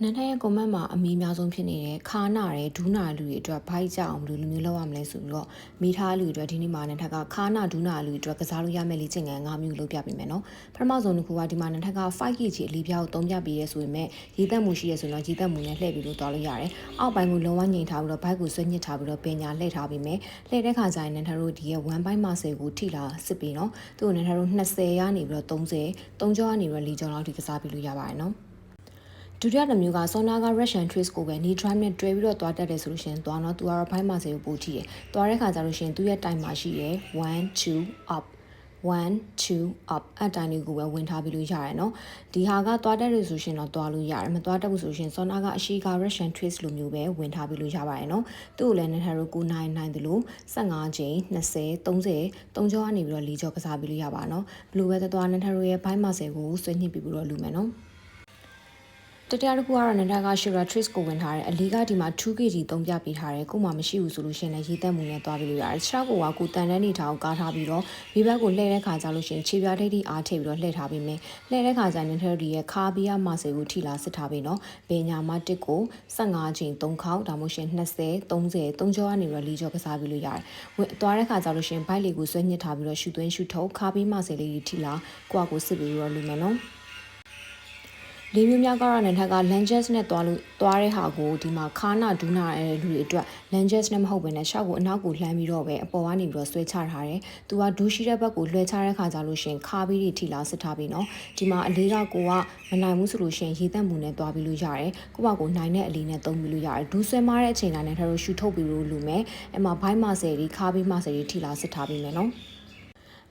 နန်ထက်ရဲ့ comment မှာအမီအများဆုံးဖြစ်နေတဲ့ခါနာရဲဒူးနာလူတွေအတွက်ဘိုက်ကြအောင်ဘယ်လိုလိုမျိုးလုပ်ရမလဲဆိုပြီးတော့မိထားလူတွေအတွက်ဒီနေ့မှာနန်ထက်ကခါနာဒူးနာလူတွေအတွက်ကစားလို့ရမယ့်လေ့ကျင့်ခန်း၅မျိုးလုပ်ပြပေးမယ်နော်ပထမဆုံးတစ်ခုကဒီမှာနန်ထက်က 5kg အလီပြားကိုသုံးပြပေးရဲဆိုပေမဲ့ရေသက်မှုရှိရဲဆိုတော့ရေသက်မှုနဲ့လှည့်ပြီးလို့သွားလို့ရတယ်အောက်ပိုင်းကိုလုံးဝငြိမ်ထားပြီးတော့ဘိုက်ကိုဆွဲညစ်ထားပြီးတော့ပညာလှည့်ထားပေးမယ်လှည့်တဲ့ခါကျရင်နန်ထတို့ဒီရဲ့1 byte မှာ10ကိုထိလာစစ်ပြီးနော်သူ့ကိုနန်ထတို့20ရနေပြီးတော့30 3ကြောကနေပြီးတော့4ကြောလောက်ထိကစားပြီးလို့ရပါတယ်နော် ဒုတိယတစ်မျိုးက Sona က Russian Trace ကိုပဲ knee drive နဲ့တွဲပြီးတော့သွားတတ်တယ်ဆိုလို့ရှရင်သွားတော့သူကတော့ဘိုင်းမာစေကိုပို့ကြည့်တယ်။သွားတဲ့ခါကျလို့ရှရင်သူ့ရဲ့ time မှာရှိတယ်1 2 up 1 2 up အတိုင်းလေးကိုပဲဝင်ထားပြီးလို့ရတယ်နော်ဒီဟာကသွားတတ်တယ်ဆိုရှင်တော့သွားလို့ရတယ်မသွားတတ်ဘူးဆိုရှင် Sona ကအရှိက Russian Trace လိုမျိုးပဲဝင်ထားပြီးလို့ရပါတယ်နော်သူ့ကိုလည်းနည်းနည်းတော့ကိုနိုင်နိုင်တယ်လို့15ချိန်20 30 3ကြောကနေပြီးတော့4ကြောကစားပြီးလို့ရပါနော်ဘလူးပဲသွားနည်းနည်းတော့ရဲ့ဘိုင်းမာစေကိုဆွဲညှစ်ပြီးပြီးတော့လူမယ်နော် တတရားတစ်ခုကတော့နန္ဒက Shira Trace ကိုဝင်ထားတယ်အလီကဒီမှာ 2kg သုံးပြပေးထားတယ်ကိုမှမရှိဘူးဆိုလို့ရှင်လည်းရေးသက်မှုနဲ့တွားပြီးလို့ရတယ်ခြေထောက်ကိုကကိုတန်တန်းနေထားအောင်ကားထားပြီးတော့မိဘကိုလှည့်တဲ့ခါကျလို့ရှင်ခြေပြားထိပ်ထိအားထည့်ပြီးတော့လှည့်ထားပေးမယ်လှည့်တဲ့ခါကျနန္ဒဒီရဲ့ခါပီးယာမဆေကိုထိလာစစ်ထားပေးနော်ဘေညာမတစ်ကို15ချိန်3ခေါက်ဒါမှမဟုတ်ရှင်20 30 3ကြောကနေပြီးတော့4ကြောကစားပြီးလို့ရတယ်ဝင်သွားတဲ့ခါကျလို့ရှင်ဘိုက်လေးကိုဆွဲညှစ်ထားပြီးတော့ရှူသွင်းရှူထုတ်ခါပီးမဆေလေးထိလာကိုကကိုစစ်ပြီးတော့လူမယ်နော် လေးမျိုးများကတော့နန်ထက်က lunges နဲ့တွားလို့တွားတဲ့ဟာကိုဒီမှာခါနာဒူးနာတဲ့လူတွေအတွက် lunges နဲ့မဟုတ်ဘဲနဲ့ရှောက်ကိုအနောက်ကိုလှမ်းပြီးတော့ပဲအပေါ်ကနေပြီးတော့ဆွဲချထားတယ်။သူကဒူးရှိတဲ့ဘက်ကိုလွှဲချတဲ့ခါကျလို့ရှင်ခါပြီးတွေထိလာစစ်ထားပြီးနော်။ဒီမှာအလေးကကိုကမနိုင်ဘူးဆိုလို့ရှင်ရေသက်မှုနဲ့တွားပြီးလို့ရတယ်။ကိုကကိုနိုင်တဲ့အလေးနဲ့သုံးပြီးလို့ရတယ်။ဒူးဆွဲမတဲ့အချိန်တိုင်းနဲ့ထပ်လို့ရှူထုတ်ပြီးလို့လူမယ်။အဲ့မှာဘိုင်းမဆယ်တွေခါပြီးမဆယ်တွေထိလာစစ်ထားပြီးမယ်နော်။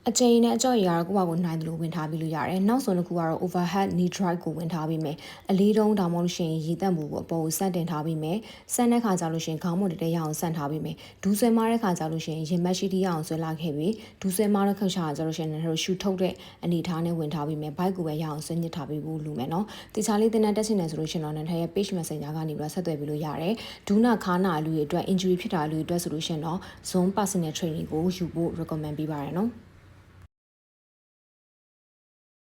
အချိန်နဲ့အကြော့ရကတော့ကိုယ့်ဘာကိုနိုင်တယ်လို့ဝင်ထားပြီးလို့ရတယ်။နောက်ဆုံးတစ်ခုကတော့ overhead knee drive ကိုဝင်ထားပြီးမယ်။အလေးတုံးဒါမှမဟုတ်ရှင်ရေတက်မှုကိုအပေါ်ကိုစတင်ထားပြီးမယ်။ဆန်တဲ့ခါကျလို့ရှင်ခေါင်းမွန်တဲ့ရအောင်ဆန်ထားပြီးမယ်။ဒူးဆွဲမတဲ့ခါကျလို့ရှင်ရင်မက်ရှိတီရအောင်ဆွဲလာခဲ့ပြီးဒူးဆွဲမတဲ့ခါကျလို့ရှင်လည်းရှူထုတ်တဲ့အနေထားနဲ့ဝင်ထားပြီးမယ်။ဘိုက်ကိုပဲရအောင်ဆွညစ်ထားပြီးဖို့လိုမယ်နော်။တခြားလေးတင်တဲ့တက်ချင်တယ်ဆိုလို့ရှင်တော့နန်ထရဲ့ page messenger ကနေပြီးတော့ဆက်သွယ်ပြီးလို့ရတယ်။ဒူးနာခါနာလူတွေအတွက် injury ဖြစ်တာလူတွေအတွက်ဆိုလို့ရှင်တော့ zone personal training ကိုယူဖို့ recommend ပေးပါရနော်။